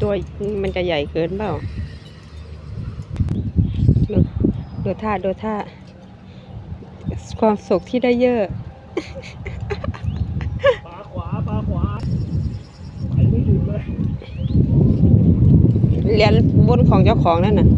ตัวมันจะใหญ่เกินเปล่าดูดูท่าดูท่า ความสุขที่ได้เยอะปลาขวาปลาขวาไปไม่ถึงเลยเหรียญบนของเจ้าของนั่นน่ะ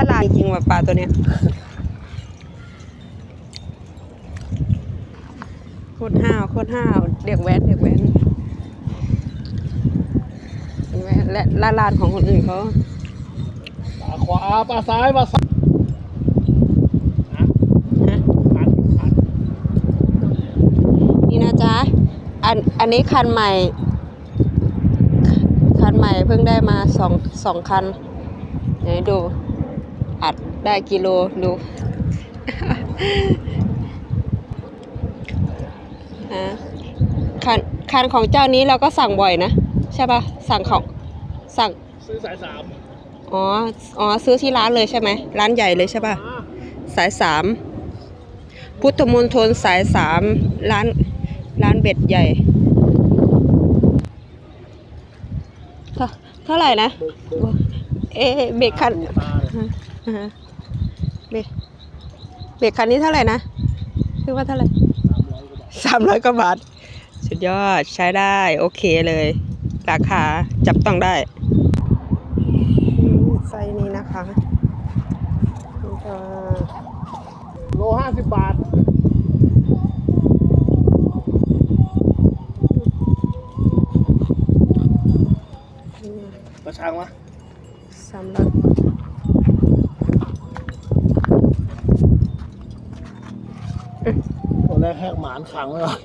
าลายจริงว่ะปลาตัวเนี้ยโคตรห้าวโคตรห้าวเด็กแว้นเด็กแว้นเห็นไหมและล่าลานของคนอื่นเขาปลาขวาปลาซ้ายปลาซ้ายนะฮะคันคันนี่นะจ๊ะอันอันนี้คันใหม่ คันใหม่เพิ่งได้มาสองสองคันไหนดู อัดได้กิโลดูฮะคันคันของเจ้านี้เราก็สั่งบ่อยนะ ใช่ปะสั่งของสั่งซื้อสายสามอ๋ออ๋อซื้อที่ร้านเลยใช่ไหมร้านใหญ่เลยใช่ปะอ่าสายสามพุทธมณฑลสายสามร้านร้านเบ็ดใหญ่ เท่าเท่าไหร่นะเบิกเบิกเอ๊ะเบ็ดคันดูตา เลยอ่าฮะเบ็ดเบ็ดคันนี้เท่าไหร่นะคือว่าเท่าไหร่สามร้อยกว่าบาทสามร้อยกว่าบาท สุดยอดใช้ได้ โอเคเลย ราคาจับต้องได้ไซส์นี้นะคะนี่ก็โลห้าสิบบาทกระชังวะสามร้อย แหกหมานขังเลย